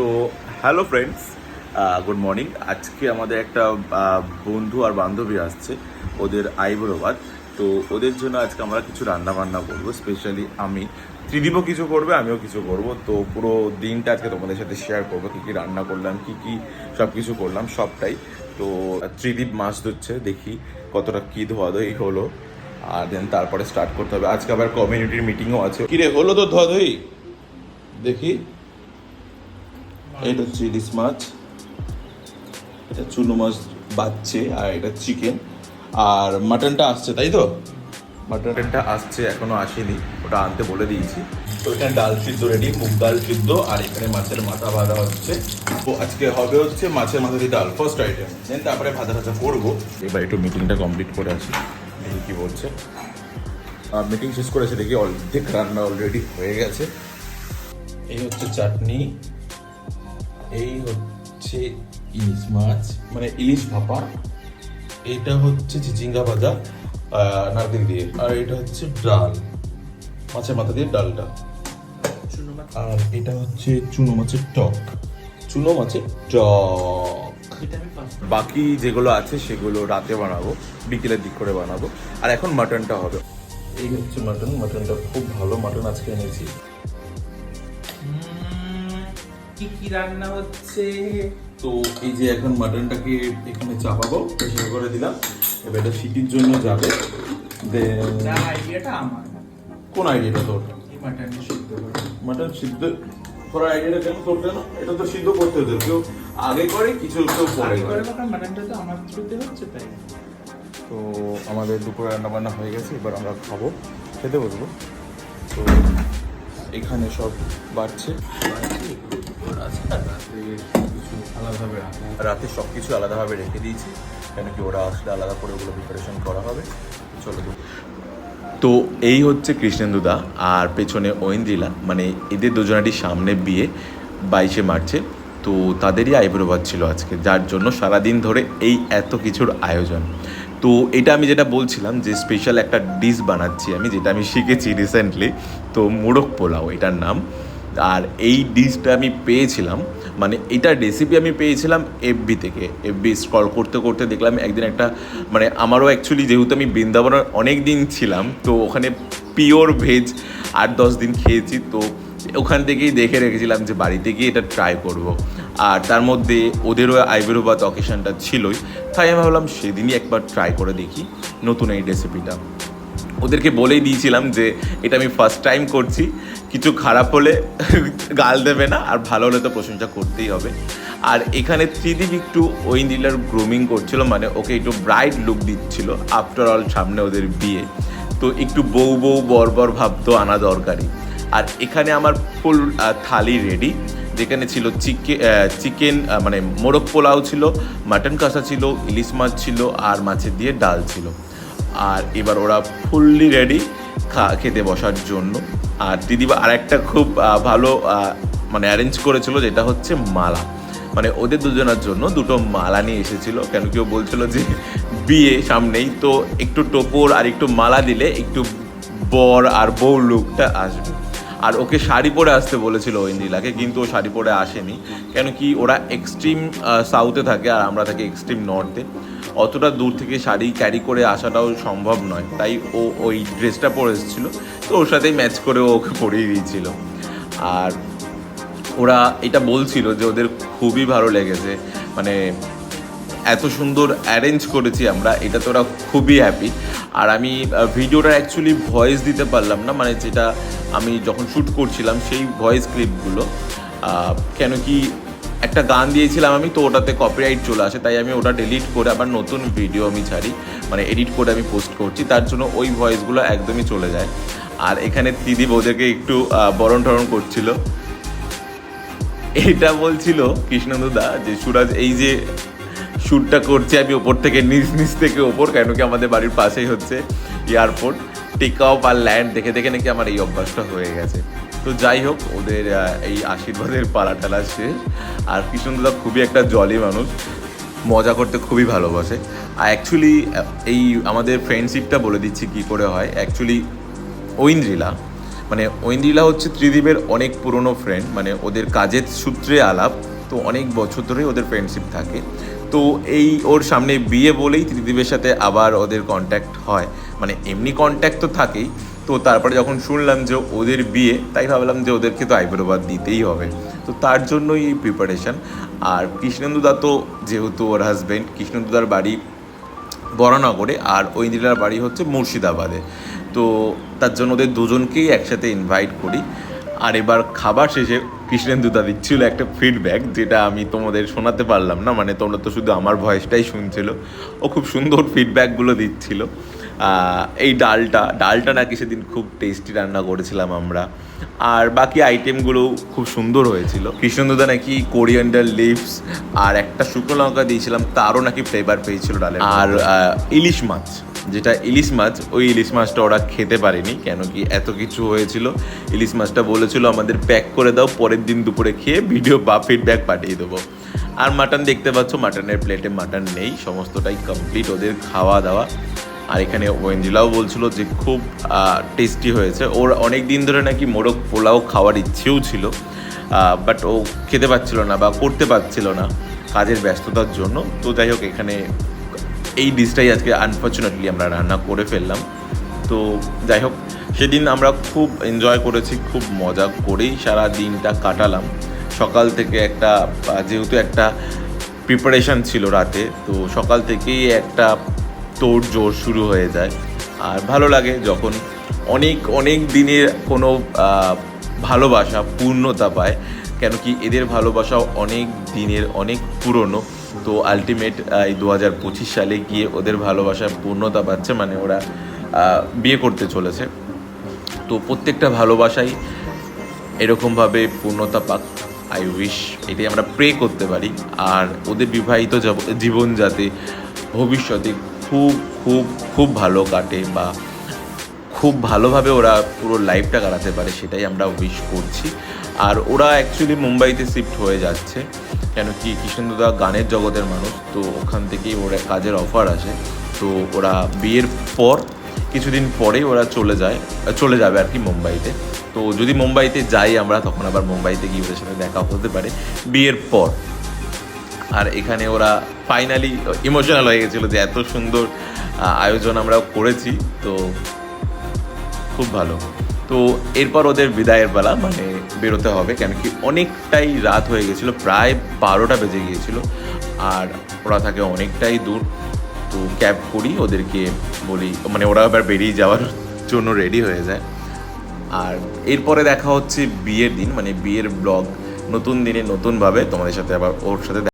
তো hello friends good morning আজকে আমাদের একটা বন্ধু আর বান্ধবী আসছে, ওদের আইবুড়োবাদ তো ওদের জন্য আজকে আমরা কিছু রান্না বান্না করব স্পেশালি আমি। ত্রিদীপও কিছু করবে, আমিও কিছু করব। তো পুরো দিনটা আজকে তোমাদের সাথে শেয়ার করব, কী কী রান্না করলাম, কী কী সব কিছু করলাম, সবটাই। তো ত্রিদীপ মাছ ধরছে, দেখি কতটা কী ধোয়াধোয়ি হলো। আর দেন তারপরে স্টার্ট করতে হবে। আজকে আবার কমিউনিটির মিটিংও আছে। কিরে, হলো তো ধোয়াধোয়ি দেখি। এটা হচ্ছে ইলিশ মাছ এটা চুনো মাছ বাচ্চে আর এটা চিকেন আর মাটনটা আসছে তাই তো? মাটনটা আসছে এখনও আসেনি। ওটা আনতে বলে দিয়েছি। তো এখানে ডাল সিদ্ধ রেডি মুগ ডাল সিদ্ধ আর এখানে মাছের মাথা ভাজা হচ্ছে। তো আজকে হবে হচ্ছে মাছের মাথা দিয়ে ডাল ফার্স্ট আইটেম দেন তারপরে ভাজা ভাজা করব। এবার একটু মিটিংটা কমপ্লিট করে আসি। দেখি কি বলছে মিটিং শেষ করেছে দেখি অর্ধেক রান্না অলরেডি হয়ে গেছে। এই হচ্ছে চাটনি। এই হচ্ছে ইলিশ মাছ মানে ইলিশ ভাপা। এটা হচ্ছে চিচিঙ্গা ভাজা নারকেল দিয়ে। আর এটা হচ্ছে ডাল মাছের মাথা দিয়ে ডালটা। আর এটা হচ্ছে চুনো মাছের টক। চুনো মাছের টক। বাকি যেগুলো আছে সেগুলো রাতে বানাবো বিকেলের দিক করে বানাবো। আর এখন মাটনটা হবে। এই হচ্ছে মাটন মাটনটা খুব ভালো। মাটন আজকে এনেছি। কি কি রান্না হচ্ছে? তো এই যে এখন মাটনটাকে এখানে চাপাবো প্রেশার করে দিলাম। এবার এটা সিটির জন্য যাবে। আইডিয়াটা আমার। কোন আইডিয়াটা তোর? মাটন সিদ্ধ মাটন সিদ্ধ করার আইডিয়াটা কেন তোর কেন? এটা তো সিদ্ধ করতে হতো কেউ আগে করে কিছু কেউ পরে করে। করে মাটনটা তো আমার থ্রুতে হচ্ছে তাই। তো আমাদের দুপুরে রান্না বান্না হয়ে গেছে এবার আমরা খাব খেতে বসবো। তো এখানে সব বাড়ছে? রাতে সব কিছু আলাদাভাবে রেখে দিয়েছি, কেন কি ওরা আসলে আলাদা করে ওগুলো প্রিপারেশন করা হবে। চলো তো এই হচ্ছে কৃষ্ণেন্দুদা আর পেছনে ঐন্দ্রিলা মানে এদের দুজনাটি সামনে বিয়ে বাইশে মার্চে। তো তাদেরই আইব্রোবাদ ছিল আজকে, যার জন্য সারাদিন ধরে এই এত কিছুর আয়োজন। তো এটা আমি যেটা বলছিলাম যে স্পেশাল একটা ডিশ বানাচ্ছি আমি, যেটা আমি শিখেছি রিসেন্টলি তো মোড়ক পোলাও, এটার নাম। আর এই ডিশটা আমি পেয়েছিলাম মানে এটার রেসিপি আমি পেয়েছিলাম এফবি থেকে এফবি স্ক্রল করতে করতে দেখলাম একদিন একটা মানে আমারও অ্যাকচুয়ালি যেহেতু আমি বৃন্দাবনের অনেক দিন ছিলাম, তো ওখানে পিওর ভেজ আট দশ দিন খেয়েছি, তো ওখান থেকেই দেখে রেখেছিলাম যে বাড়িতে গিয়ে এটা ট্রাই করব। আর তার মধ্যে ওদেরও আইব্রো বা অকেশনটা ছিলই, তাই আমি ভাবলাম সেদিনই একবার ট্রাই করে দেখি নতুন এই রেসিপিটা ওদেরকে বলেই দিয়েছিলাম যে এটা আমি ফার্স্ট টাইম করছি। কিছু খারাপ হলে গাল দেবে না, আর ভালো হলে তো প্রশংসা করতেই হবে। আর এখানে ত্রিদীপ একটু ঐন্দিলার গ্রুমিং করছিল মানে ওকে একটু ব্রাইট লুক দিচ্ছিল আফটার অল সামনে ওদের বিয়ে। তো একটু বউ বউ বর্বর ভাব তো আনা দরকারি আর এখানে আমার ফুল থালি রেডি যেখানে ছিল চিকেন চিকেন মানে মোরগ পোলাও ছিল, মাটন কষা ছিল, ইলিশ মাছ ছিল, আর মাছের দিয়ে ডাল ছিল। আর এবার ওরা ফুললি রেডি খা, খেতে বসার জন্য। আর দিদিবা আর একটা খুব ভালো মানে অ্যারেঞ্জ করেছিল যেটা হচ্ছে মালা। মানে ওদের দুজনের জন্য দুটো মালা নিয়ে এসেছিল। কেন কেউ বলছিল যে বিয়ে সামনেই, তো একটু টোপর আর একটু মালা দিলে একটু বর আর বউ লুকটা আসবে। আর ওকে শাড়ি পরে আসতে বলেছিল ঐন্দিলাকে কিন্তু ও শাড়ি পরে আসেনি। কেন কি ওরা এক্সট্রিম সাউথে থাকে আর আমরা থাকি এক্সট্রিম নর্থে অতটা দূর থেকে শাড়ি ক্যারি করে আসাটাও সম্ভব নয়। তাই ও ওই ড্রেসটা পরে এসেছিল। তো ওর সাথেই ম্যাচ করে ওকে পরিয়ে দিয়েছিল। আর ওরা এটা বলছিল যে ওদের খুবই ভালো লেগেছে। মানে এত সুন্দর অ্যারেঞ্জ করেছি আমরা এটাতে ওরা খুবই হ্যাপি আর আমি ভিডিওটা অ্যাকচুয়ালি ভয়েস দিতে পারলাম না। মানে যেটা আমি যখন শ্যুট করছিলাম সেই ভয়েস ক্লিপগুলো কেন কি একটা গান দিয়েছিলাম আমি, তো ওটাতে কপিরাইট চলে আসে, তাই আমি ওটা ডিলিট করে আবার নতুন ভিডিও আমি ছাড়ি মানে এডিট করে আমি পোস্ট করছি, তার জন্য ওই ভয়েসগুলো একদমই চলে যায়। আর এখানে দিদি ওদেরকে একটু বরণ টরণ করছিল। এটা বলছিল কৃষ্ণন্দুদা যে, সুরাজ, এই যে শ্যুটটা করছি আমি ওপর থেকে, নিচ নিচ থেকে ওপর, কেন কি আমাদের বাড়ির পাশেই হচ্ছে এয়ারপোর্ট টেক অফ আর ল্যান্ড দেখে দেখে নাকি আমার এই অভ্যাসটা হয়ে গেছে। তো যাই হোক, ওদের এই আশীর্বাদের পালা টালা শেষ। আর কৃষ্ণন্দুদা খুবই একটা জলি মানুষ। মজা করতে খুবই ভালোবাসে। আর অ্যাকচুয়ালি এই আমাদের ফ্রেন্ডশিপটা বলে দিচ্ছি কী করে হয়। অ্যাকচুয়ালি ঐন্দ্রিলা মানে ঐন্দ্রিলা হচ্ছে ত্রিদীপের অনেক পুরনো ফ্রেন্ড মানে ওদের কাজের সূত্রে আলাপ। তো অনেক বছর ধরেই ওদের ফ্রেন্ডশিপ থাকে। তো এই ওর সামনে বিয়ে বলেই ত্রিদীপের সাথে আবার ওদের কন্ট্যাক্ট হয়। মানে এমনি কন্ট্যাক্ট তো থাকেই। তো তারপরে যখন শুনলাম যে ওদের বিয়ে, তাই ভাবলাম যে ওদেরকে তো আইব্রোবাদ দিতেই হবে। তো তার জন্যই এই প্রিপারেশন আর কৃষ্ণেন্দুদা তো যেহেতু ওর হাজব্যান্ড কৃষ্ণেন্দুদার বাড়ি বরানগরে আর ওই ঐন্দ্রিলার বাড়ি হচ্ছে মুর্শিদাবাদে। তো তার জন্য ওদের দুজনকেই একসাথে ইনভাইট করি। আর এবার খাবার শেষে কৃষ্ণেন্দুদা দিচ্ছিল একটা ফিডব্যাক যেটা আমি তোমাদের শোনাতে পারলাম না মানে তোমরা তো শুধু আমার ভয়েসটাই শুনছিল। ও খুব সুন্দর ফিডব্যাকগুলো দিচ্ছিল। এই ডালটা ডালটা নাকি সেদিন খুব টেস্টি রান্না করেছিলাম আমরা। আর বাকি আইটেমগুলো খুব সুন্দর হয়েছিল। কৃষ্ণন্দা নাকি কোরিয়ান্ডার লিভস আর একটা শুকনো লঙ্কা দিয়েছিলাম, তারও নাকি ফ্লেভার পেয়েছিল ডালে আর ইলিশ মাছ। যেটা ইলিশ মাছ, ওই ইলিশ মাছটা ওরা খেতে পারেনি, কেন কি এত কিছু হয়েছিল। ইলিশ মাছটা বলেছিল, আমাদের প্যাক করে দাও, পরের দিন দুপুরে খেয়ে ভিডিও বা ফিডব্যাক পাঠিয়ে দেবো। আর মাটন দেখতে পাচ্ছ মাটনের প্লেটে মাটন নেই, সমস্তটাই কমপ্লিট ওদের খাওয়া দাওয়া আর এখানে ওয়েঞ্জিলাও বলছিল যে, খুব টেস্টি হয়েছে। ওর অনেক দিন ধরে নাকি মোরগ পোলাও খাওয়ার ইচ্ছেও ছিল বাট ও খেতে পাচ্ছিল না বা করতে পারছিল না কাজের ব্যস্ততার জন্য। তো যাই হোক, এখানে এই ডিশটাই আজকে আনফর্চুনেটলি আমরা রান্না করে ফেললাম। তো যাই হোক, সেদিন আমরা খুব এনজয় করেছি, খুব মজা করেই সারা দিনটা কাটালাম। সকাল থেকে একটা, যেহেতু একটা প্রিপারেশন ছিল রাতে, তো সকাল থেকেই একটা তোড় জোর শুরু হয়ে যায়। আর ভালো লাগে যখন অনেক অনেক দিনের কোনো ভালোবাসা, পূর্ণতা পায়। কেন কি এদের ভালোবাসা অনেক দিনের, অনেক পুরনো। তো আলটিমেট এই দু হাজার পঁচিশ সালে গিয়ে ওদের ভালোবাসা পূর্ণতা পাচ্ছে মানে ওরা বিয়ে করতে চলেছে। তো প্রত্যেকটা ভালোবাসাই এরকমভাবে পূর্ণতা পাক। আই উইশ এটাই আমরা প্রে করতে পারি। আর ওদের বিবাহিত জীবন যাতে ভবিষ্যতে খুব খুব খুব ভালো কাটে বা খুব ভালোভাবে ওরা পুরো লাইফটা কাটাতে পারে, সেটাই আমরা উইশ করছি। আর ওরা অ্যাকচুয়ালি মুম্বাইতে শিফট হয়ে যাচ্ছে। কেন কি কৃষ্ণদা গানের জগতের মানুষ, তো ওখান থেকেই ওরা কাজের অফার আসে। তো ওরা বিয়ের পর, কিছুদিন পরেই ওরা চলে যায়, চলে যাবে আর কি মুম্বাইতে। তো যদি মুম্বাইতে যাই আমরা, তখন আবার মুম্বাইতে গিয়ে ওদের সাথে দেখা হতে পারে বিয়ের পর। আর এখানে ওরা ফাইনালি ইমোশনাল হয়ে গেছিল যে এত সুন্দর আয়োজন আমরা করেছি। তো খুব ভালো। তো এরপর ওদের বিদায়ের বেলা মানে বেরোতে হবে, কেন কি অনেকটাই রাত হয়ে গেছিল, প্রায় বারোটা বেজে গিয়েছিল, আর ওরা থাকে অনেকটাই দূর। তো ক্যাব করি, ওদেরকে বলি মানে ওরা আবার বেরিয়ে যাওয়ার জন্য রেডি হয়ে যায়। আর এরপরে দেখা হচ্ছে বিয়ের দিন মানে বিয়ের ব্লগ, নতুন দিনে নতুনভাবে তোমাদের সাথে আবার ওর সাথে